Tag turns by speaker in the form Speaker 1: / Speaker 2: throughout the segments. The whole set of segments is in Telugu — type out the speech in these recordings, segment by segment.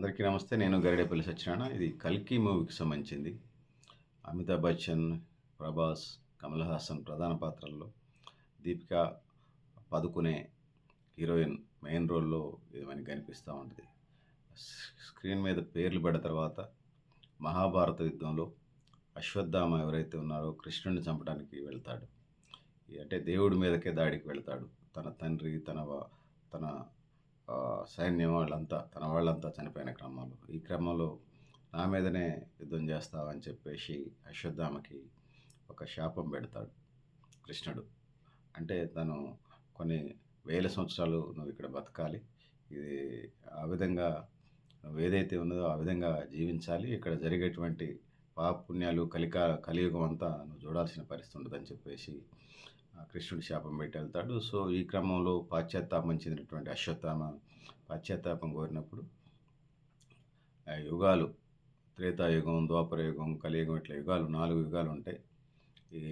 Speaker 1: అందరికీ నమస్తే నేను గరిడేపల్లి సత్యనారాయణ. ఇది కల్కి మూవీకి సంబంధించింది. అమితాబ్ బచ్చన్ ప్రభాస్ కమల్ హాసన్ ప్రధాన పాత్రల్లో దీపిక పదుకునే హీరోయిన్ మెయిన్ రోల్లో ఇది మనకి కనిపిస్తూ ఉంటుంది. స్క్రీన్ మీద పేర్లు పడిన తర్వాత మహాభారత యుద్ధంలో అశ్వత్థామ ఎవరైతే ఉన్నారో కృష్ణుడిని చంపడానికి వెళ్తాడు. అంటే దేవుడి మీదకే దాడికి వెళ్తాడు. తన తండ్రి తన తన సైన్యం వాళ్ళంతా తన వాళ్ళంతా చనిపోయిన క్రమంలో. ఈ క్రమంలో నా మీదనే యుద్ధం చేస్తావని చెప్పేసి అశ్వత్థామకి ఒక శాపం పెడతాడు కృష్ణుడు. అంటే తను కొన్ని వేల సంవత్సరాలు నువ్వు ఇక్కడ బతకాలి. ఇది ఆ విధంగా ఏదైతే ఉన్నదో ఆ విధంగా జీవించాలి. ఇక్కడ జరిగేటువంటి పాపుణ్యాలు కలికా కలిక కలియుగం అంతా నువ్వు చూడాల్సిన పరిస్థితి ఉండదని చెప్పేసి కృష్ణుడు శాపం పెట్టి వెళ్తాడు. సో ఈ క్రమంలో పాశ్చాత్తాపం చెందినటువంటి అశ్వత్థామ పాశ్చాత్తాపం కోరినప్పుడు ఆ యుగాలు త్రేతాయుగం ద్వాపరయుగం కలియుగం ఇట్లా యుగాలు నాలుగు యుగాలు ఉంటాయి ఈ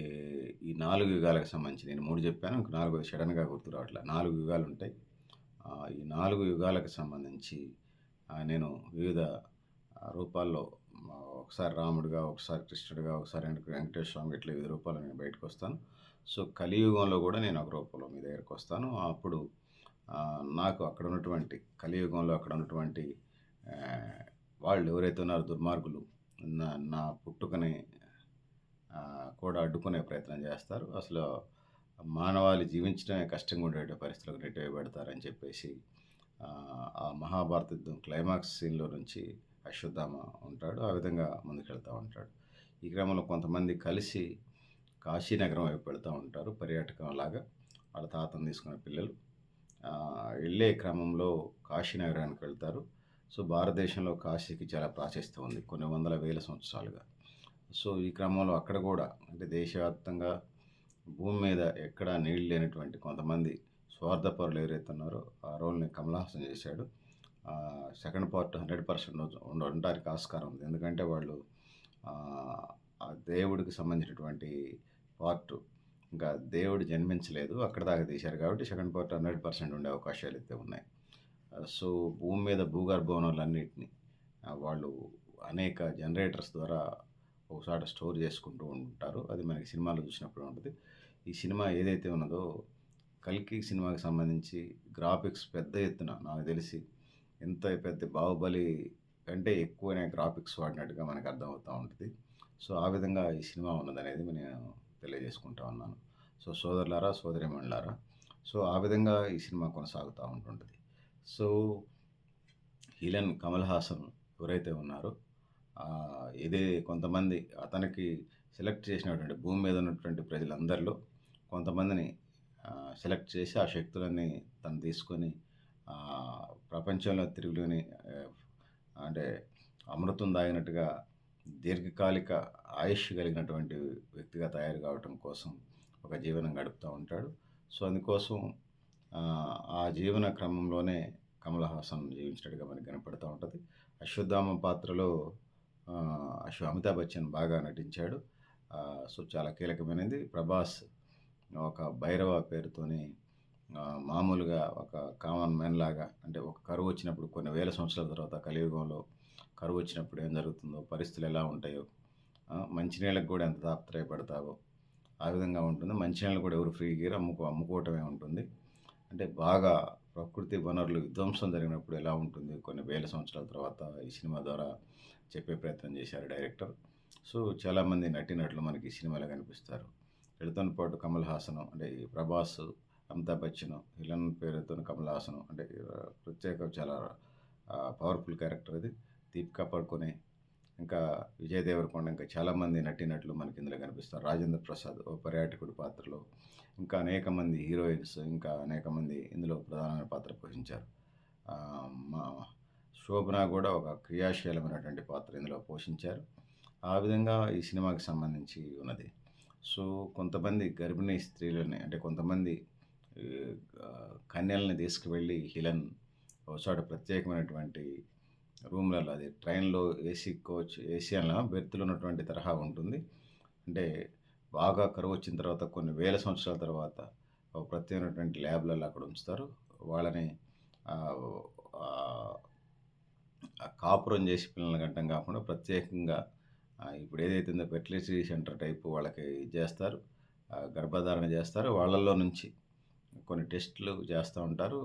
Speaker 1: ఈ నాలుగు యుగాలకు సంబంధించి నేను మూడు చెప్పాను ఇంక నాలుగు సడన్గా గుర్తు రావట్లే. నాలుగు యుగాలు ఉంటాయి. ఈ నాలుగు యుగాలకు సంబంధించి నేను వివిధ రూపాల్లో ఒకసారి రాముడిగా ఒకసారి కృష్ణుడిగా ఒకసారి వెంకటేశ్వర స్వామి ఇట్లా వివిధ రూపాల్లో నేను బయటకు వస్తాను. సో కలియుగంలో కూడా నేను ఒక రూపంలో మీ దగ్గరకు వస్తాను. అప్పుడు నాకు అక్కడ ఉన్నటువంటి కలియుగంలో అక్కడ ఉన్నటువంటి వాళ్ళు ఎవరైతే ఉన్నారో దుర్మార్గులు నా నా పుట్టుకని కూడా అడ్డుకునే ప్రయత్నం చేస్తారు. అసలు మానవాళి జీవించడమే కష్టంగా ఉండే పరిస్థితులకు పెడతారని చెప్పేసి ఆ, ఆ మహాభారత యుద్ధం క్లైమాక్స్ సీన్లో నుంచి అశ్వత్థామ ఉంటాడు. ఆ విధంగా ముందుకెళ్తూ ఉంటాడు. ఈ క్రమంలో కొంతమంది కలిసి కాశీనగరం వైపు వెళ్తూ ఉంటారు. పర్యాటకం లాగా వాళ్ళ తాతను తీసుకున్న పిల్లలు. వెళ్ళే క్రమంలో కాశీనగరానికి వెళ్తారు. సో భారతదేశంలో కాశీకి చాలా ప్రాశస్త్యం ఉంది. కొన్ని వందల వేల సంవత్సరాలుగా. సో ఈ క్రమంలో అక్కడ కూడా అంటే దేశవ్యాప్తంగా భూమి మీద ఎక్కడా నీళ్ళు లేనటువంటి కొంతమంది స్వార్థపరులు ఎవరైతే ఉన్నారో ఆ రోల్ని కమలహాసన్ చేశాడు. సెకండ్ పార్ట్ హండ్రెడ్ పర్సెంట్ ఉండడానికి ఆస్కారం ఉంది. ఎందుకంటే వాళ్ళు ఆ దేవుడికి సంబంధించినటువంటి పార్ట్. ఇంకా దేవుడు జన్మించలేదు అక్కడ దాకా తీశారు కాబట్టి సెకండ్ పార్ట్ హండ్రెడ్ పర్సెంట్ ఉండే అవకాశాలు అయితే ఉన్నాయి. సో భూమి మీద భూగర్భ వనరులన్నింటినీ వాళ్ళు అనేక జనరేటర్స్ ద్వారా ఒకసారి స్టోర్ చేసుకుంటూ ఉంటారు. అది మనకి సినిమాలో చూసినప్పుడు ఉంటుంది. ఈ సినిమా ఏదైతే ఉన్నదో కల్కి సినిమాకి సంబంధించి గ్రాఫిక్స్ పెద్ద ఎత్తున నాకు తెలిసి ఎంత పెద్ద బాహుబలి కంటే ఎక్కువనే గ్రాఫిక్స్ వాడినట్టుగా మనకు అర్థమవుతూ ఉంటుంది. సో ఆ విధంగా ఈ సినిమా ఉన్నదనేది నేను తెలియజేసుకుంటా ఉన్నాను. సో సోదరులారా సోదరిమణులారా సో ఆ విధంగా ఈ సినిమా కొనసాగుతూ ఉంటుంటుంది. సో హీలన్ కమల్ హాసన్ ఎవరైతే ఉన్నారో ఇదే కొంతమంది అతనికి సెలెక్ట్ చేసినటువంటి భూమి మీద ఉన్నటువంటి ప్రజలందరిలో కొంతమందిని సెలెక్ట్ చేసి ఆ శక్తులన్నీ తను తీసుకొని ప్రపంచంలో తిరుగులేని అంటే అమృతం దాగినట్టుగా దీర్ఘకాలిక ఆయుష్ కలిగినటువంటి వ్యక్తిగా తయారు కావటం కోసం ఒక జీవనం గడుపుతూ ఉంటాడు. సో అందుకోసం ఆ, జీవన క్రమంలోనే కమల్ హాసన్ జీవించినట్టుగా మనకి కనపడుతూ ఉంటుంది. అశ్వత్థామ పాత్రలో అశ్వ అమితాబ్ బచ్చన్ బాగా నటించాడు. సో చాలా కీలకమైనది. ప్రభాస్ ఒక భైరవ పేరుతోని మామూలుగా ఒక కామన్ మ్యాన్ లాగా అంటే ఒక కరువు వచ్చినప్పుడు కొన్ని వేల సంవత్సరాల తర్వాత కలియుగంలో కరువు వచ్చినప్పుడు ఏం జరుగుతుందో పరిస్థితులు ఎలా ఉంటాయో ఆ, మంచినీళ్ళకి కూడా ఎంత తాపత్రయపడతావో ఆ విధంగా ఉంటుంది. మంచినీళ్ళు కూడా ఎవరు ఫ్రీగా అమ్ముకో అమ్ముకోవటమే ఉంటుంది. అంటే బాగా ప్రకృతి వనరులు విధ్వంసం జరిగినప్పుడు ఎలా ఉంటుంది? కొన్ని వేల సంవత్సరాల తర్వాత ఈ సినిమా ద్వారా చెప్పే ప్రయత్నం చేశారు డైరెక్టర్. సో చాలామంది నటినట్లు మనకి ఈ సినిమాలో కనిపిస్తారు. వీళ్ళతో పాటు కమల్ హాసన్ అంటే ఈ ప్రభాస్ అమితాబ్ బచ్చన్ విలన్ పేరుతో కమల్ హాసన్ అంటే ప్రత్యేక చాలా పవర్ఫుల్ క్యారెక్టర్ ఇది. దీపికా పడుకునే ఇంకా విజయ్ దేవరకొండ ఇంకా చాలామంది నటినట్లు మనకి ఇందులో కనిపిస్తారు. రాజేంద్ర ప్రసాద్ ఓ పర్యాటకుడి పాత్రలో ఇంకా అనేక మంది హీరోయిన్స్ ఇంకా అనేక మంది ఇందులో ప్రధానమైన పాత్ర పోషించారు. మా శోభన కూడా ఒక క్రియాశీలమైనటువంటి పాత్ర ఇందులో పోషించారు. ఆ విధంగా ఈ సినిమాకి సంబంధించి ఉన్నది. సో కొంతమంది గర్భిణీ స్త్రీలని అంటే కొంతమంది కన్యల్ని తీసుకువెళ్ళి హిలన్ ఒకసారి ప్రత్యేకమైనటువంటి రూమ్లలో అది ట్రైన్లో ఏసీ కోచ్ ఏసీ అన్న బెర్త్లో ఉన్నటువంటి తరహా ఉంటుంది అంటే బాగా కరువు వచ్చిన తర్వాత కొన్ని వేల సంవత్సరాల తర్వాత ప్రత్యేకమైనటువంటి ల్యాబ్లలో అక్కడ ఉంచుతారు వాళ్ళని కాపురం చేసి పిల్లల్ని గంటం కాకుండా ప్రత్యేకంగా ఇప్పుడు ఏదైతే ఉందో ఫెర్టిలిటీ సెంటర్ టైపు వాళ్ళకి ఇది చేస్తారు. గర్భధారణ చేస్తారు. వాళ్ళల్లో నుంచి కొన్ని టెస్ట్‌లు చేస్తూ ఉంటారు.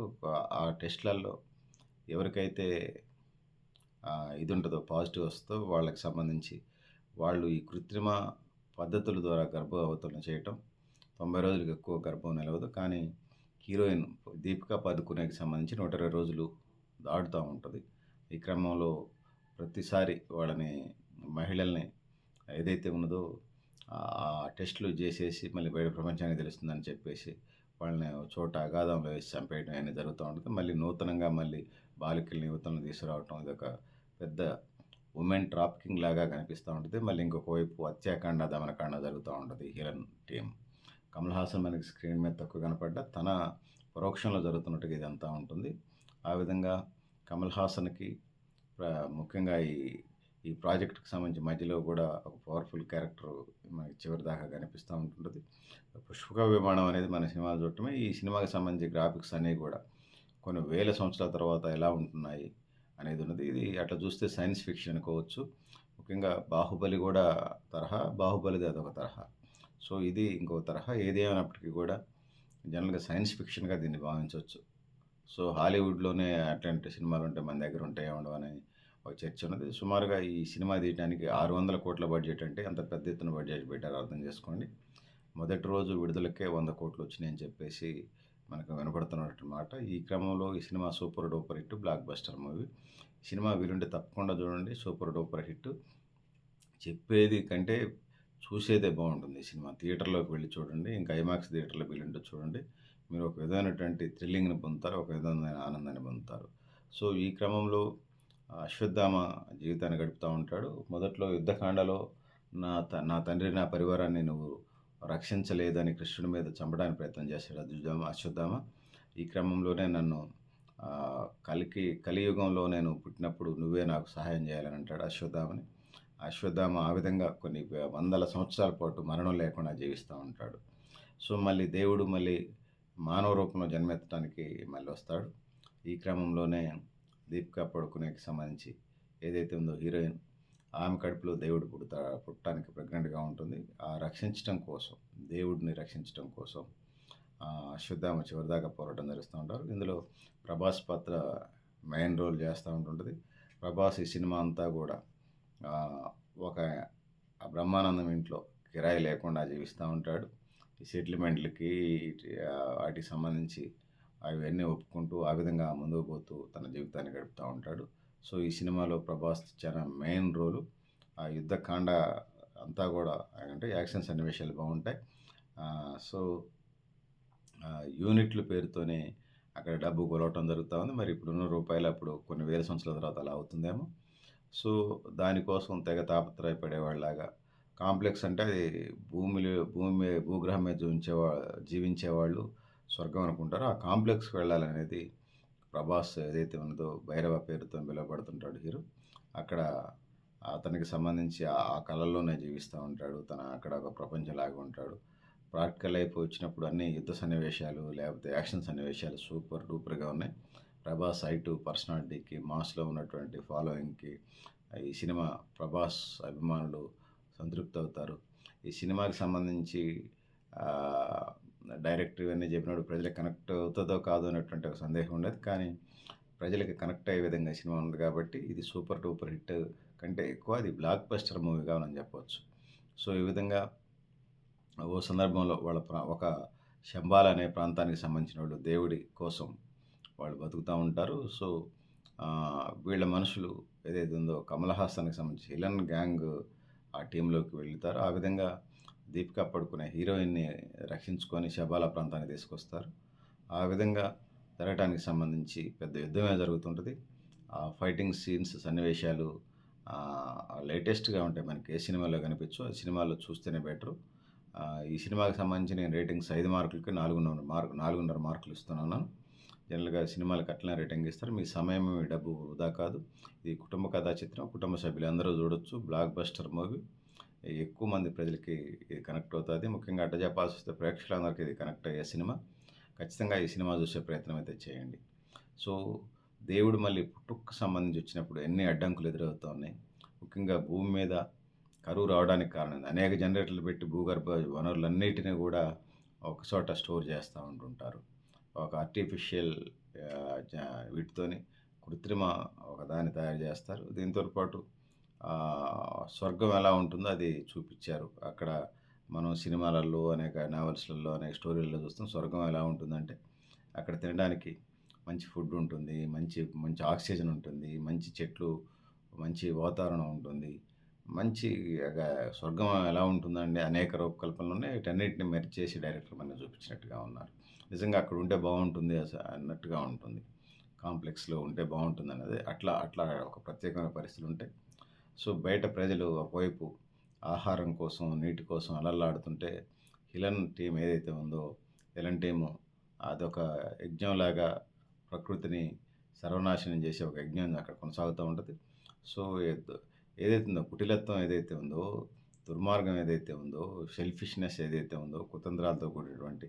Speaker 1: ఆ టెస్ట్‌లలో ఎవరికైతే ఇది ఉంటదో పాజిటివ్ వస్తదో వాళ్ళకి సంబంధించి వాళ్ళు ఈ కృత్రిమ పద్ధతుల ద్వారా గర్భవతులను చేయటం 90 రోజులకు ఎక్కువ గర్భం నిలవదు. కానీ హీరోయిన్ దీపికా పదుకునేకి సంబంధించి 120 రోజులు దాటుతూ ఉంటుంది ఈ క్రమంలో ప్రతిసారి వాళ్ళని మహిళల్ని ఏదైతే ఉన్నదో ఆహ్, టెస్ట్‌లు చేసేసి మళ్ళీ బయట ప్రపంచానికి తెలుస్తుందని చెప్పేసి వాళ్ళని చోట అగాధంలో వేసి చంపేయడం అనేది జరుగుతూ ఉంటుంది మళ్ళీ నూతనంగా మళ్ళీ బాలికల్ని, యువతలను తీసుకురావటం ఇదొక పెద్ద ఉమెన్ ట్రాఫికింగ్ లాగా కనిపిస్తూ ఉంటుంది మళ్ళీ ఇంకొక వైపు హత్యాకాండ, దమనకాండ జరుగుతూ ఉంటుంది హీరోయిన్ టీమ్. కమల్ హాసన్ మనకి స్క్రీన్ మీద తక్కువ కనపడ్డా తన పరోక్షంలో జరుగుతున్నట్టుగా ఇదంతా ఉంటుంది. ఆ విధంగా కమల్ హాసన్‌కి ముఖ్యంగా ఈ ఈ ప్రాజెక్ట్‌కి సంబంధించి మధ్యలో కూడా ఒక పవర్‌ఫుల్ క్యారెక్టర్ మనకి చివరిదాకా కనిపిస్తూ ఉంటుంటుంది 'పుష్పక విమానం' అనేది మన సినిమాలు చూడటమే. ఈ సినిమాకి సంబంధించి గ్రాఫిక్స్ అనేవి కూడా కొన్ని వేల సంవత్సరాల తర్వాత ఎలా ఉంటున్నాయి అనేది ఉన్నది. ఇది అట్లా చూస్తే సైన్స్ ఫిక్షన్ అనుకోవచ్చు. ముఖ్యంగా 'బాహుబలి' కూడా తరహా, 'బాహుబలిది' అదొక తరహా. సో, ఇది ఇంకో తరహా. ఏదేమైనప్పటికీ కూడా జనరల్‌గా సైన్స్ ఫిక్షన్‌గా దీన్ని భావించవచ్చు సో, హాలీవుడ్‌లోనే అట్లాంటి సినిమాలు ఉంటే మన దగ్గర ఉంటాయి ఉండవని ఒక చర్చ ఉన్నది. సుమారుగా ఈ సినిమా తీయడానికి ఆరు వందల కోట్ల బడ్జెట్ అంటే అంత పెద్ద ఎత్తున బడ్జెట్ పెట్టారు అర్థం చేసుకోండి. మొదటి రోజు విడుదలకే వంద కోట్లు వచ్చినాయని చెప్పేసి మనకు వినపడుతున్నటువంటి మాట. ఈ క్రమంలో ఈ cinema super duper hit blockbuster movie. Cinema వీలుంటే తప్పకుండా చూడండి. Super duper hit. చెప్పేది కంటే చూసేదే బాగుంటుంది ఈ సినిమా. థియేటర్‌లోకి వెళ్ళి చూడండి. ఇంకా ఐమాక్స్ థియేటర్‌లో వీలుంటే చూడండి. మీరు ఒక విధమైనటువంటి థ్రిల్లింగ్‌ని పొందుతారు. ఒక విధమైన ఆనందాన్ని పొందుతారు. సో, ఈ క్రమంలో అశ్వత్థామ జీవితాన్ని గడుపుతూ ఉంటాడు. మొదట్లో యుద్ధకాండలో నా త నా తండ్రి, నా పరివారాన్ని నువ్వు రక్షించలేదని కృష్ణుడి మీద చంపడానికి ప్రయత్నం చేశాడు అద్యుజామ అశ్వత్థామ. ఈ క్రమంలోనే నన్ను కలికి కలియుగంలో నేను పుట్టినప్పుడు నువ్వే నాకు సహాయం చేయాలని అంటాడు అశ్వత్థామని. అశ్వత్థామ ఆ విధంగా కొన్ని వందల సంవత్సరాల పాటు మరణం లేకుండా జీవిస్తూ ఉంటాడు. సో, మళ్ళీ దేవుడు మళ్ళీ మానవ రూపంలో జన్మెత్తడానికి మళ్ళీ వస్తాడు. ఈ క్రమంలోనే దీపికా పడుకునేకి సంబంధించి ఏదైతే ఉందో హీరోయిన్ ఆమె కడుపులో దేవుడు పుడతా పుట్టడానికి ప్రెగ్నెంట్‌గా ఉంటుంది. ఆ రక్షించటం కోసం దేవుడిని రక్షించటం కోసం ఆహ్, అశ్వత్థామ చివరిదాకా పోరాటం జరుస్తూ ఉంటారు. ఇందులో ప్రభాస్ పాత్ర మెయిన్ రోల్ చేస్తూ ఉంటుంటుంది ప్రభాస్ ఈ సినిమా అంతా కూడా ఒక బ్రహ్మానందం ఇంట్లో కిరాయి లేకుండా జీవిస్తూ ఉంటాడు. ఈ సెటిల్మెంట్‌లకి వాటికి సంబంధించి అవన్నీ ఒప్పుకుంటూ ఆ విధంగా ముందుకు పోతూ తన జీవితాన్ని గడుపుతూ ఉంటాడు. సో, ఈ సినిమాలో ప్రభాస్ చాలా మెయిన్ రోలు. ఆ యుద్ధకాండ అంతా కూడా అంటే యాక్షన్ సన్నివేశాలు బాగుంటాయి సో, యూనిట్ల పేరుతోనే అక్కడ డబ్బు కొలవటం జరుగుతూ ఉంది. మరి ఇప్పుడున్న రూపాయలు అప్పుడు కొన్ని వేల సంవత్సరాల తర్వాత అలా అవుతుందేమో. సో, దానికోసం తెగ తాపత్రయపడేవాళ్ళలాగా కాంప్లెక్స్ అంటే అది భూమిలో భూమి భూగ్రహం మీద జీవించేవా జీవించేవాళ్ళు స్వర్గం అనుకుంటారు ఆ కాంప్లెక్స్‌కి వెళ్ళాలనేది ప్రభాస్ ఏదైతే ఉన్నదో భైరవ పేరుతో పిలువబడుతుంటాడు హీరో. అక్కడ అతనికి సంబంధించి ఆ కళల్లోనే జీవిస్తూ ఉంటాడు. తన అక్కడ ఒక ప్రపంచంలాగా ఉంటాడు. ప్రాక్టికల్ లైఫ్ వచ్చినప్పుడు అన్ని యుద్ధ సన్నివేశాలు లేకపోతే యాక్షన్ సన్నివేశాలు సూపర్ డూపర్‌గా ఉన్నాయి. ప్రభాస్ హైటు, పర్సనాలిటీకి, మాస్‌లో ఉన్నటువంటి ఫాలోయింగ్‌కి ఈ సినిమా ప్రభాస్ అభిమానులు సంతృప్తి అవుతారు. ఈ సినిమాకి సంబంధించి డైరెక్ట్ డైరెక్టర్ ఇవన్నీ చెప్పినప్పుడు ప్రజలకు కనెక్ట్ అవుతుందో కాదో అనేటువంటి ఒక సందేహం ఉండదు కానీ ప్రజలకి కనెక్ట్ అయ్యే విధంగా సినిమా ఉంది కాబట్టి ఇది సూపర్ డూపర్ హిట్ కంటే ఎక్కువ అది బ్లాక్ బస్టర్ మూవీగా మనం చెప్పవచ్చు సో, ఈ విధంగా ఓ సందర్భంలో వాళ్ళ ప్రా ఒక శంబాల అనే ప్రాంతానికి సంబంధించినోళ్ళు దేవుడి కోసం వాళ్ళు బతుకుతూ ఉంటారు. సో, వీళ్ళ మనుషులు ఏదైతే ఉందో కమల్ హాసన్‌కి సంబంధించి హిలన్ గ్యాంగ్ ఆ టీంలోకి వెళ్తారు. ఆ విధంగా దీపికా పడుకునే హీరోయిన్‌ని రక్షించుకొని శబాలా ప్రాంతానికి తీసుకొస్తారు. ఆ విధంగా జరగటానికి సంబంధించి పెద్ద యుద్ధమే జరుగుతుంటుంది ఆ ఫైటింగ్ సీన్స్ సన్నివేశాలు లేటెస్ట్‌గా ఉంటాయి. మనకి ఏ సినిమాలో కనిపించో ఆ సినిమాలో చూస్తేనే బెటరు. ఈ సినిమాకి సంబంధించి నేను రేటింగ్స్ ఐదు మార్కులకి 4.5 మార్క్ 4.5 మార్కులు ఇస్తున్నాను. జనరల్‌గా సినిమాలకు అట్లనే రేటింగ్ ఇస్తారు. మీ సమయం, మీ డబ్బు వృధా కాదు. ఇది కుటుంబ కథా చిత్రం. కుటుంబ సభ్యులందరూ చూడొచ్చు. Blockbuster movie. ఎక్కువ మంది ప్రజలకి ఇది కనెక్ట్ అవుతుంది. ముఖ్యంగా అడ్డ చెప్పాల్సొస్తే ప్రేక్షకులందరికీ ఇది కనెక్ట్ అయ్యే సినిమా. ఖచ్చితంగా ఈ సినిమా చూసే ప్రయత్నం అయితే చేయండి. సో, దేవుడు మళ్ళీ పుట్టుకు సంబంధించి వచ్చినప్పుడు ఎన్ని అడ్డంకులు ఎదురవుతూ ఉన్నాయి ముఖ్యంగా భూమి మీద కరువు రావడానికి కారణం అనేక జనరేటర్లు పెట్టి భూగర్భ వనరులన్నిటినీ కూడా ఒక చోట స్టోర్ చేస్తూ ఉంటుంటారు. ఒక ఆర్టిఫిషియల్ వీటితోని కృత్రిమ ఒక దాన్ని తయారు చేస్తారు. దీంతో పాటు స్వర్గం ఎలా ఉంటుందో అది చూపించారు. అక్కడ మనం సినిమాలలో అనేక నావెల్స్లలో అనేక స్టోరీలలో చూస్తాం స్వర్గం ఎలా ఉంటుందంటే అక్కడ తినడానికి మంచి ఫుడ్ ఉంటుంది మంచి మంచి ఆక్సిజన్ ఉంటుంది మంచి చెట్లు మంచి వాతావరణం ఉంటుంది మంచి స్వర్గం ఎలా ఉంటుందండి అనేక రూపకల్పనలు ఉన్నాయి వీటన్నిటిని మెరి చేసి డైరెక్టర్ మన చూపించినట్టుగా ఉన్నారు. నిజంగా అక్కడ ఉంటే బాగుంటుంది అన్నట్టుగా ఉంటుంది. కాంప్లెక్స్లో ఉంటే బాగుంటుంది అన్నది అట్లా అట్లా ఒక ప్రత్యేకమైన పరిస్థితులు ఉంటాయి సో బయట ప్రజలు ఒకవైపు ఆహారం కోసం నీటి కోసం అలల్లాడుతుంటే హిలన్ టీం ఏదైతే ఉందో హిలన్ టీము అదొక యజ్ఞంలాగా ప్రకృతిని సర్వనాశనం చేసే ఒక యజ్ఞం అక్కడ కొనసాగుతూ ఉంటుంది. సో ఏదైతే ఉందో కుటిలత్వం ఏదైతే ఉందో దుర్మార్గం ఏదైతే ఉందో సెల్ఫిష్నెస్ ఏదైతే ఉందో కుతంత్రాలతో కూడినటువంటి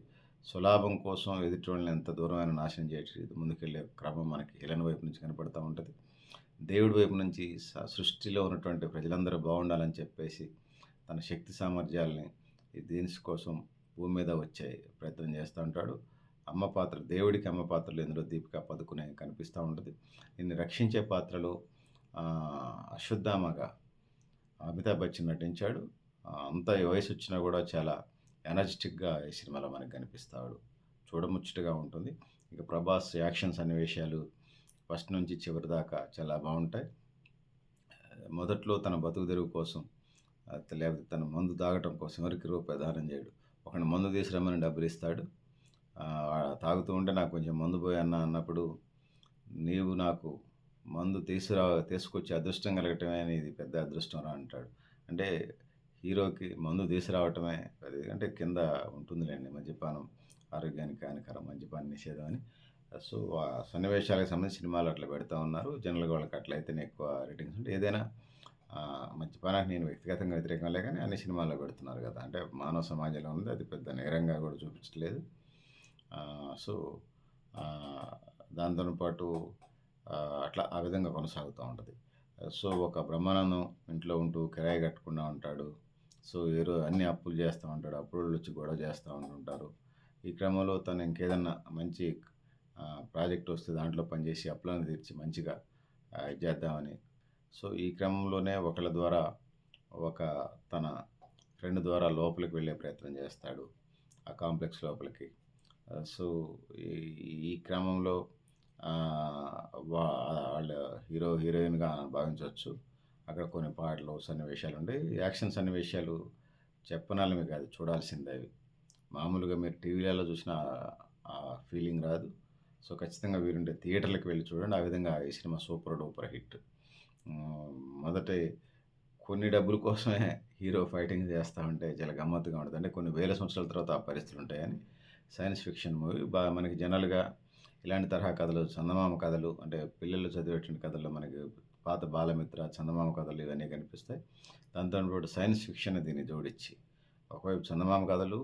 Speaker 1: సులాభం కోసం ఎదుటి వాళ్ళని ఎంత దూరమైన నాశనం చేసి ముందుకెళ్ళే క్రమం మనకి హిలన్ వైపు నుంచి కనపడుతూ ఉంటుంది. దేవుడి వైపు నుంచి స- సృష్టిలో ఉన్నటువంటి ప్రజలందరూ బాగుండాలని చెప్పేసి తన శక్తి సామర్థ్యాలని దీని కోసం భూమి మీద వచ్చే ప్రయత్నం చేస్తూ ఉంటాడు. అమ్మ పాత్ర దేవుడికి అమ్మ పాత్రలు ఇందులో దీపిక పదుకునే కనిపిస్తూ ఉంటుంది. దీన్ని రక్షించే పాత్రలో ఆ, అశ్వత్థామగా అమితాబ్ బచ్చన్ నటించాడు. అంత వయసు వచ్చినా కూడా చాలా ఎనర్జెటిక్గా ఈ సినిమాలో మనకు కనిపిస్తాడు. చూడముచ్చటగా ఉంటుంది. ఇక ప్రభాస్ యాక్షన్ సన్నివేశాలు ఫస్ట్ నుంచి చివరి దాకా చాలా బాగుంటాయి. మొదట్లో తన బతుకు తెరువు కోసం లేకపోతే తన మందు తాగటం కోసం ఎవరికి రూపాయి దానం చేయడు. ఒకటి మందు తీసుకురమ్మని డబ్బులు ఇస్తాడు. తాగుతూ ఉంటే నాకు కొంచెం మందు పోయి అన్న అన్నప్పుడు నీవు నాకు మందు తీసుకురా తీసుకొచ్చి అదృష్టం కలగటమే ఇది పెద్ద అదృష్టం రా అంటాడు. అంటే హీరోకి మందు తీసుకురావటమే అంటే కింద ఉంటుందిలేండి మద్యపానం ఆరోగ్యానికి హానికరం మద్యపాన నిషేధం అని. సో ఆ సన్నివేశాలకు సంబంధించి సినిమాలు అట్లా పెడతా ఉన్నారు. జనరల్గా వాళ్ళకి అట్లయితేనే ఎక్కువ రేటింగ్స్ ఉంటాయి. ఏదైనా మంచి మద్యపానానికి నేను వ్యక్తిగతంగా వ్యతిరేకం లే కానీ అన్ని సినిమాల్లో పెడుతున్నారు కదా. అంటే మానవ సమాజంలో ఉంది అది పెద్ద నేరంగా కూడా చూపించట్లేదు. సో దాంతో పాటు అట్లా ఆ విధంగా కొనసాగుతూ ఉంటుంది. సో ఒక బ్రహ్మానందం ఇంట్లో ఉంటూ కిరాయి కట్టుకుండా ఉంటాడు. సో ఏరో అన్ని అప్పులు చేస్తూ ఉంటాడు. అప్పులు వచ్చి గొడవ చేస్తూ ఉంటుంటారు. ఈ క్రమంలో తను ఇంకేదన్నా మంచి ప్రాజెక్ట్ వస్తే దాంట్లో పనిచేసి అప్పులను తీర్చి మంచిగా ఇది చేద్దామని. సో ఈ క్రమంలోనే ఒకళ్ళ ద్వారా ఒక తన ఫ్రెండ్ ద్వారా లోపలికి వెళ్ళే ప్రయత్నం చేస్తాడు ఆ కాంప్లెక్స్ లోపలికి. సో ఈ ఈ క్రమంలో వాళ్ళ హీరో హీరోయిన్గా భావించవచ్చు. అక్కడ కొన్ని పాటలు సన్నివేశాలు ఉంటాయి యాక్షన్ సన్నివేశాలు చెప్పనాలమే కాదు చూడాల్సిందే అవి. మామూలుగా మీరు టీవీలలో చూసిన ఆ ఫీలింగ్ రాదు. సో ఖచ్చితంగా వీరుంటే థియేటర్లకు వెళ్ళి చూడండి. ఆ విధంగా ఈ సినిమా సూపర్ డూపర్ హిట్. మొదట కొన్ని డబ్బుల కోసమే హీరో ఫైటింగ్ చేస్తూ ఉంటే చాలా గమ్మత్తుగా ఉంటుంది అంటే కొన్ని వేల సంవత్సరాల తర్వాత ఆ పరిస్థితులు ఉంటాయని సైన్స్ ఫిక్షన్ మూవీ. బాగా మనకి జనరల్గా ఇలాంటి తరహా కథలు చందమామ కథలు అంటే పిల్లలు చదివేటువంటి కథల్లో మనకి పాత బాలమిత్ర చందమామ కథలు ఇవన్నీ కనిపిస్తాయి. దాంతో పాటు సైన్స్ ఫిక్షన్ దీన్ని జోడించి. ఒకవైపు చందమామ కథలు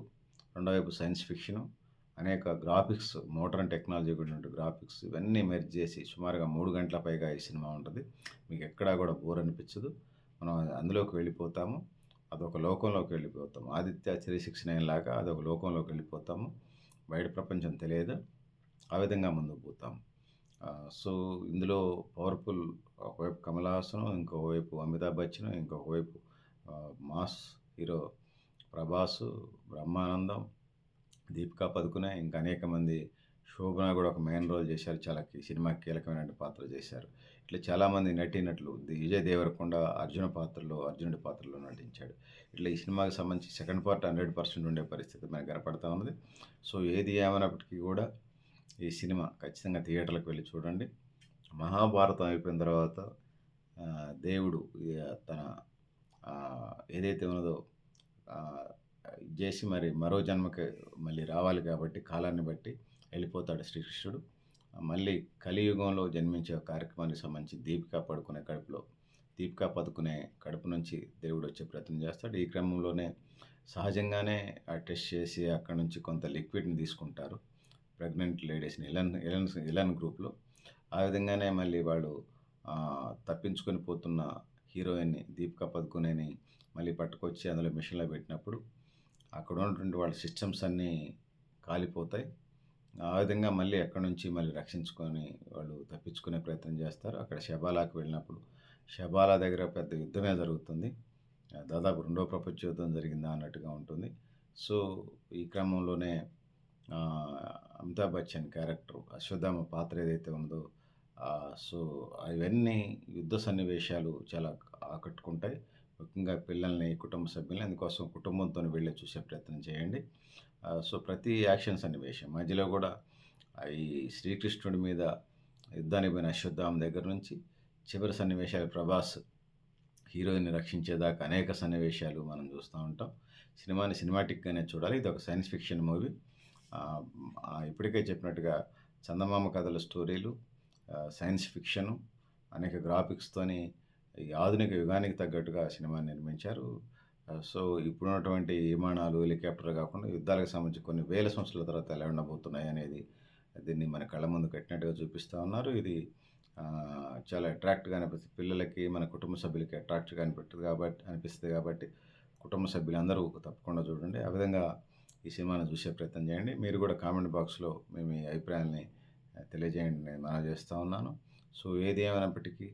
Speaker 1: రెండో వైపు సైన్స్ ఫిక్షను. అనేక గ్రాఫిక్స్ మోడర్న్ టెక్నాలజీ కూడినటువంటి గ్రాఫిక్స్ ఇవన్నీ మెర్జ్ చేసి సుమారుగా మూడు గంటల పైగా ఈ సినిమా ఉంటుంది. మీకు ఎక్కడా కూడా బోర్ అనిపించదు. మనం అందులోకి వెళ్ళిపోతాము. అదొక లోకంలోకి వెళ్ళిపోతాము. ఆదిత్య త్రీ సిక్స్ నైన్ లాగా అదొక లోకంలోకి వెళ్ళిపోతాము. బయట ప్రపంచం తెలియదు. ఆ విధంగా ముందుకు పోతాం సో ఇందులో పవర్ఫుల్ ఒకవైపు కమల్ హాసన్ ఇంకోవైపు అమితాబ్ బచ్చన్ ఇంకొక వైపు మాస్ హీరో ప్రభాస్ బ్రహ్మానందం దీపికా పదుకునే ఇంకా అనేక మంది శోభన కూడా ఒక మెయిన్ రోల్ చేశారు. చాలా సినిమా కీలకమైన పాత్ర చేశారు. ఇట్లా చాలామంది నటినట్లు విజయ్ దేవరకొండ అర్జున పాత్రలో అర్జునుడి పాత్రలో నటించాడు. ఇట్లా ఈ సినిమాకి సంబంధించి సెకండ్ పార్ట్ హండ్రెడ్ పర్సెంట్ ఉండే పరిస్థితి మనకు కనపడతా ఉన్నది. సో ఏది ఏమైనప్పటికీ కూడా ఈ సినిమా ఖచ్చితంగా థియేటర్లకు వెళ్ళి చూడండి. మహాభారతం అయిపోయిన తర్వాత దేవుడు తన ఏదైతే ఉన్నదో చేసి మరి మరో జన్మకి మళ్ళీ రావాలి కాబట్టి కాలాన్ని బట్టి వెళ్ళిపోతాడు శ్రీకృష్ణుడు. మళ్ళీ కలియుగంలో జన్మించే కార్యక్రమానికి సంబంధించి దీపికా పడుకునే కడుపులో దీపికా పదుకునే కడుపు నుంచి దేవుడు వచ్చే ప్రయత్నం చేస్తాడు. ఈ క్రమంలోనే సహజంగానే ఆ టెస్ట్ చేసి అక్కడ నుంచి కొంత లిక్విడ్ని తీసుకుంటారు ప్రెగ్నెంట్ లేడీస్ని ఇలన్ ఇలన్ ఇలన్ గ్రూప్లో. ఆ విధంగానే మళ్ళీ వాళ్ళు తప్పించుకొని పోతున్న హీరోయిన్‌ని 'దీపికా పదుకునేని మళ్ళీ పట్టుకొచ్చి అందులో మిషన్‌లో పెట్టినప్పుడు అక్కడ ఉన్నటువంటి వాళ్ళ సిస్టమ్స్ అన్నీ కాలిపోతాయి. ఆ విధంగా మళ్ళీ అక్కడి నుంచి మళ్ళీ రక్షించుకొని వాళ్ళు తప్పించుకునే ప్రయత్నం చేస్తారు. అక్కడ షబాలాకి వెళ్ళినప్పుడు షబాలా దగ్గర పెద్ద యుద్ధమే జరుగుతుంది. దాదాపు రెండో ప్రపంచ యుద్ధం జరిగిందా అన్నట్టుగా ఉంటుంది. సో, ఈ క్రమంలోనే అమితాబ్ బచ్చన్ క్యారెక్టర్ అశ్వత్థామ పాత్ర ఏదైతే ఉందో సో, అవన్నీ యుద్ధ సన్నివేశాలు చాలా ఆకట్టుకుంటాయి. ముఖ్యంగా పిల్లల్ని, కుటుంబ సభ్యుల్ని అందుకోసం కుటుంబంతోని వెళ్ళి చూసే ప్రయత్నం చేయండి. సో, ప్రతి యాక్షన్ సన్నివేశం మధ్యలో కూడా ఈ శ్రీకృష్ణుడి మీద యుద్ధానికి పోయిన అశ్వత్థామ దగ్గర నుంచి చివరి సన్నివేశాలు ప్రభాస్ హీరోయిన్‌ని రక్షించేదాకా అనేక సన్నివేశాలు మనం చూస్తూ ఉంటాం. సినిమాని సినిమాటిక్‌గానే చూడాలి. ఇది ఒక సైన్స్ ఫిక్షన్ మూవీ. ఇప్పటికే చెప్పినట్టుగా చందమామ కథల స్టోరీలు, సైన్స్ ఫిక్షను, అనేక గ్రాఫిక్స్‌తోని ఈ ఆధునిక యుగానికి తగ్గట్టుగా సినిమాని నిర్మించారు. సో, ఇప్పుడున్నటువంటి విమానాలు, హెలికాప్టర్ కాకుండా యుద్ధాలకు సంబంధించి కొన్ని వేల సంవత్సరాల తర్వాత ఎలా ఉండబోతున్నాయనేది దీన్ని మన కళ్ళ ముందు కట్టినట్టుగా చూపిస్తూ ఉన్నారు. ఇది చాలా అట్రాక్ట్‌గా అనిపిస్తుంది. పిల్లలకి, మన కుటుంబ సభ్యులకి అట్రాక్ట్‌గా అనిపిత్తది కాబట్టి అనిపిస్తుంది కాబట్టి కుటుంబ సభ్యులందరూ తప్పకుండా చూడండి. ఆ విధంగా ఈ సినిమాని చూసే ప్రయత్నం చేయండి. మీరు కూడా కామెంట్ బాక్స్‌లో మీ మీ అభిప్రాయాల్ని తెలియజేయండి నేను మనం చేస్తూ ఉన్నాను. సో, ఏది ఏమైనప్పటికీ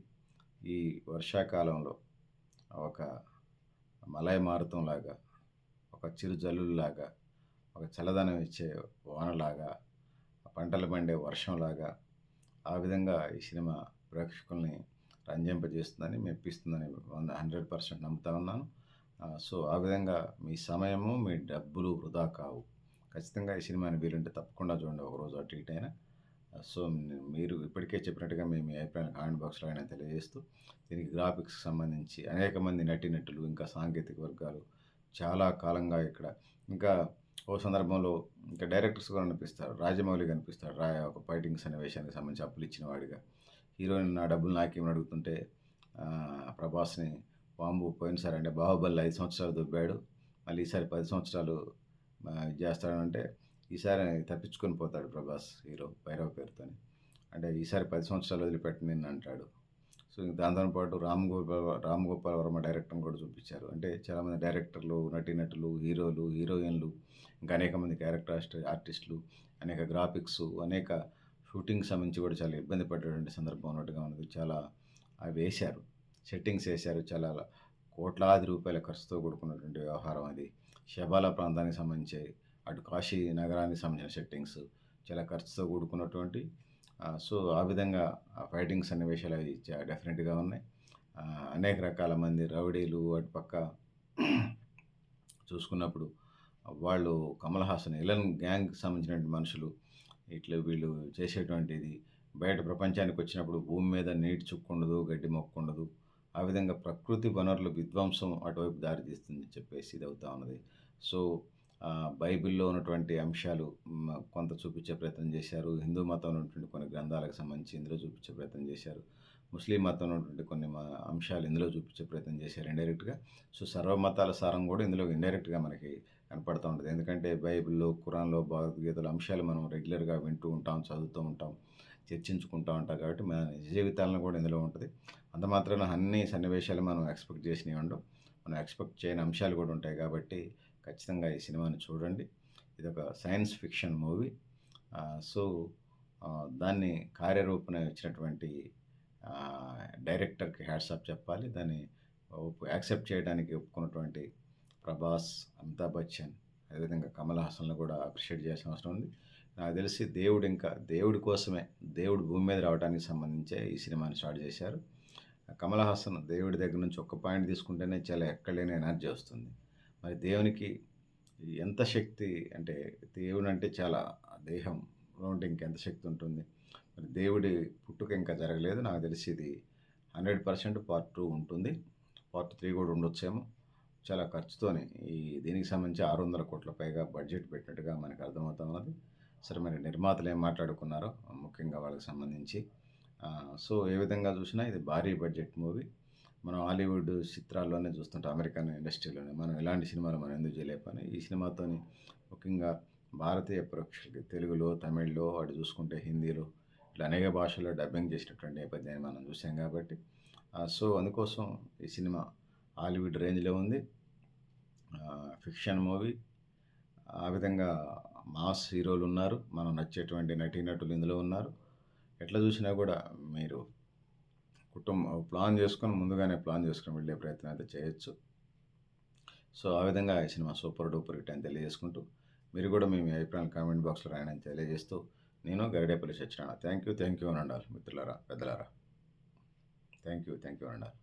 Speaker 1: ఈ వర్షాకాలంలో ఒక మలయ మారుతంలాగా, ఒక చిరు జల్లులాగా ఒక చల్లదనం ఇచ్చే వానలాగా, పంటలు పండే వర్షంలాగా ఆ విధంగా ఈ సినిమా ప్రేక్షకుల్ని రంజింపజేస్తుందని, మెప్పిస్తుందని వంద 100% నమ్ముతా ఉన్నాను. సో, ఆ విధంగా మీ సమయము, మీ డబ్బులు వృధా కావు. ఖచ్చితంగా ఈ సినిమాని వీలుంటే తప్పకుండా చూడండి ఒకరోజు అటు ఇటైనా సో, మీరు ఇప్పటికే చెప్పినట్టుగా మేము మీ అభిప్రాయాన్ని కామెంట్ బాక్స్‌లో అయినా తెలియజేస్తూ దీనికి గ్రాఫిక్స్‌కి సంబంధించి అనేక మంది నటీనటులు, ఇంకా సాంకేతిక వర్గాలు చాలా కాలంగా ఇక్కడ ఇంకా ఓ సందర్భంలో ఇంకా డైరెక్టర్స్ కూడా కనిపిస్తారు. రాజమౌళి కనిపిస్తాడు. రా ఒక ఫైటింగ్ సన్నివేశానికి సంబంధించి అప్పులిచ్చిన వాడిగా. హీరోయిన్ నా డబ్బులు నాకేమని అడుగుతుంటే ప్రభాస్‌ని బాంబు పోయినసారి అంటే బాహుబలి ఐదు సంవత్సరాలు దొబ్బాడు. మళ్ళీ ఈసారి పది సంవత్సరాలు ఇది చేస్తాడంటే ఈసారి తప్పించుకొని పోతాడు ప్రభాస్ హీరో 'భైరవ' పేరుతోని. అంటే ఈసారి పది సంవత్సరాలు వదిలిపెట్టను నిన్నంటాడు. సో, దాంతో పాటు రామ్ గోపాల్ రామ్ గోపాల్ వర్మ డైరెక్టర్‌ని కూడా చూపించారు. అంటే చాలామంది డైరెక్టర్లు, నటీనటులు, హీరోలు, హీరోయిన్‌లు ఇంకా అనేక మంది క్యారెక్టర్ ఆర్టిస్టులు, అనేక గ్రాఫిక్స్ అనేక షూటింగ్ సంబంధించి కూడా చాలా ఇబ్బంది పడేటువంటి సందర్భం ఉన్నట్టుగా ఉన్నది. చాలా అవి వేశారు. సెట్టింగ్స్ వేశారు. చాలా కోట్లాది రూపాయల ఖర్చుతో కూడుకున్నటువంటి వ్యవహారం అది. శబాల ప్రాంతానికి సంబంధించి అటు కాశీ నగరానికి సంబంధించిన సెట్టింగ్స్ చాలా ఖర్చుతో కూడుకున్నటువంటి సో, ఆ విధంగా ఫైటింగ్ సన్నివేశాలు అవి డెఫినెట్గా ఉన్నాయి. అనేక రకాల మంది రౌడీలు అటు పక్క చూసుకున్నప్పుడు వాళ్ళు కమల్ హాసన్ ఇలన్ గ్యాంగ్‌కి సంబంధించినటువంటి మనుషులు ఇట్లా వీళ్ళు చేసేటువంటిది బయట ప్రపంచానికి వచ్చినప్పుడు భూమి మీద నీటి చుక్కుండదు గడ్డి మొక్కుండదు ఆ విధంగా ప్రకృతి వనరుల విధ్వంసం అటువైపు దారి తీస్తుంది చెప్పేసి ఇది అవుతా ఉన్నది. సో, బైబిల్‌లో ఉన్నటువంటి అంశాలు కొంత చూపించే ప్రయత్నం చేశారు. హిందూ మతంలో ఉన్నటువంటి కొన్ని గ్రంథాలకు సంబంధించి ఇందులో చూపించే ప్రయత్నం చేశారు. ముస్లిం మతంలో ఉన్నటువంటి కొన్ని మ అంశాలు ఇందులో చూపించే ప్రయత్నం చేశారు ఇండైరెక్ట్‌గా. సో, సర్వమతాల సారం కూడా ఇందులో ఇండైరెక్ట్‌గా మనకి కనపడుతూ ఉంటుంది ఎందుకంటే బైబిల్‌లో, ఖురాన్‌లో, భగవద్గీతలో అంశాలు మనం రెగ్యులర్‌గా వింటూ ఉంటాం, చదువుతూ ఉంటాం, చర్చించుకుంటా ఉంటాం కాబట్టి మన నిజ జీవితాలను కూడా ఇందులో ఉంటుంది అంత మాత్రాన అన్ని సన్నివేశాలు మనం ఎక్స్‌పెక్ట్ చేసినవి ఉండవు. మనం ఎక్స్‌పెక్ట్ చేయని అంశాలు కూడా ఉంటాయి కాబట్టి ఖచ్చితంగా ఈ సినిమాని చూడండి. ఇది ఒక సైన్స్ ఫిక్షన్ మూవీ. సో, దాన్ని కార్యరూపణ ఇచ్చినటువంటి డైరెక్టర్‌కి హ్యాట్స్ చెప్పాలి. దాన్ని యాక్సెప్ట్ చేయడానికి ఒప్పుకున్నటువంటి ప్రభాస్, అమితాబ్ బచ్చన్ అదేవిధంగా కమల్ హాసన్‌లు కూడా అప్రిషియేట్ చేయాల్సిన అవసరం ఉంది. నాకు తెలిసి దేవుడు ఇంకా దేవుడి కోసమే దేవుడు భూమి మీద రావడానికి సంబంధించే ఈ సినిమాని స్టార్ట్ చేశారు. కమల్ హాసన్ దేవుడి దగ్గర నుంచి ఒక్క పాయింట్ తీసుకుంటేనే చాలా ఎక్కడలేని ఎనర్జీ వస్తుంది. మరి దేవునికి ఎంత శక్తి అంటే దేవుడంటే చాలా దేహంలో ఉంటే ఇంకెంత శక్తి ఉంటుంది. మరి దేవుడి పుట్టుక ఇంకా జరగలేదు. నాకు తెలిసి ఇది 100% పార్ట్ టూ ఉంటుంది. పార్ట్ త్రీ కూడా ఉండొచ్చేమో. చాలా ఖర్చుతోని ఈ దీనికి సంబంధించి ఆరు వందల కోట్ల పైగా బడ్జెట్ పెట్టినట్టుగా మనకు అర్థమవుతా ఉన్నది. సరే మరి నిర్మాతలు ఏం మాట్లాడుకున్నారో ముఖ్యంగా వాళ్ళకి సంబంధించి. సో, ఏ విధంగా చూసినా ఇది భారీ బడ్జెట్ మూవీ. మనం హాలీవుడ్ చిత్రాల్లోనే చూస్తుంటాం. అమెరికన్ ఇండస్ట్రీలోనే. మనం ఇలాంటి సినిమాలు మనం ఎందుకు చేయలేపని ఈ సినిమాతోని ముఖ్యంగా భారతీయ ప్రేక్షకులకి తెలుగులో, తమిళ్‌లో వాటి చూసుకుంటే హిందీలో ఇట్లా అనేక భాషల్లో డబ్బింగ్ చేసినటువంటి నేపథ్యాన్ని మనం చూసాం కాబట్టి సో అందుకోసం ఈ సినిమా హాలీవుడ్ రేంజ్లో ఉంది. Fiction movie. ఆ విధంగా మాస్ హీరోలు ఉన్నారు. మనం నచ్చేటువంటి నటీనటులు ఇందులో ఉన్నారు. ఎట్లా చూసినా కూడా మీరు కుటుంబం ప్లాన్ చేసుకొని ముందుగానే ప్లాన్ చేసుకొని వెళ్ళే ప్రయత్నం అయితే చేయొచ్చు. సో ఆ విధంగా ఈ సినిమా సూపర్ డూపర్ హిట్ అని తెలియజేసుకుంటూ మీరు కూడా మీ అభిప్రాయాలు కామెంట్ బాక్స్లో రాయని తెలియజేస్తూ నేను Garidepalli Satyanarayana. Thank you thank you అని ఉండాలి మిత్రులారా పెద్దలారా. థ్యాంక్ యూ థ్యాంక్ యూ అని ఉండాలి